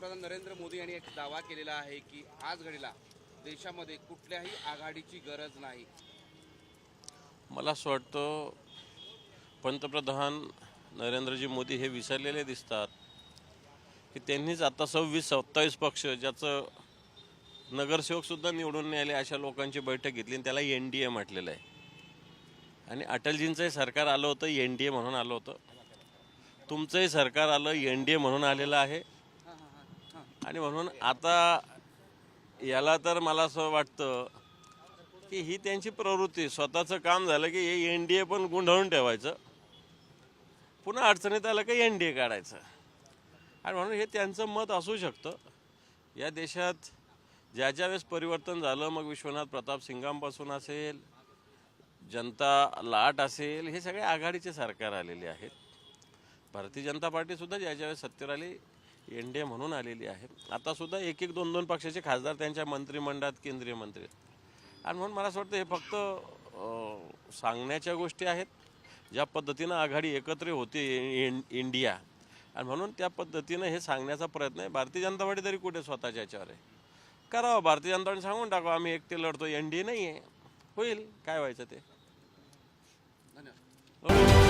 पंतप्रधान नरेंद्र मोदी यांनी एक दावा केलेला आहे की आज घडीला देशामध्ये कुठल्याही आघाडीची गरज नाही. मला असं वाटतं पंतप्रधान नरेंद्रजी मोदी हे विसरलेले दिसतात की त्यांनीच आता सव्वीस सत्तावीस पक्ष ज्याचं नगरसेवकसुद्धा निवडून नाही आले अशा लोकांची बैठक घेतली आणि त्याला एन डी ए म्हटलेलं आहे. आणि अटलजींचंही सरकार आलं होतं एन डी ए म्हणून आलं होतं. तुमचंही सरकार आलं एन डी ए म्हणून आलेलं आहे. आणि म्हणून आता याला तर मला असं वाटतं की ही त्यांची प्रवृत्ती स्वतःचं काम झालं की हे एन डी ए पण गुंढळून ठेवायचं. पुन्हा अडचणीत आलं की एन डी ए काढायचं. आणि म्हणून हे त्यांचं मत असू शकतं. या देशात ज्या ज्या वेळेस परिवर्तन झालं मग विश्वनाथ प्रताप सिंगांपासून असेल जनता लाट असेल हे सगळे आघाडीचे सरकार आलेले आहेत. भारतीय जनता पार्टीसुद्धा ज्या ज्या वेळेस सत्तेवर आली एन डी ए म्हणून आलेली आहे. आता सुद्धा एक एक दोन दोन पक्षाचे खासदार त्यांच्या मंत्रिमंडळात केंद्रीय मंत्री आहेत. आणि म्हणून मला असं वाटतं हे फक्त सांगण्याच्या गोष्टी आहेत. ज्या पद्धतीनं आघाडी एकत्र होते इंडिया. आणि म्हणून त्या पद्धतीनं हे सांगण्याचा प्रयत्न आहे. भारतीय जनता पार्टी तरी कुठे स्वतःच्या याच्यावर आहे? करावं भारतीय जनता पार्टी सांगून टाकावं आम्ही एकटे लढतो एन डी ए नाही आहे होईल. काय व्हायचं ते? धन्यवाद.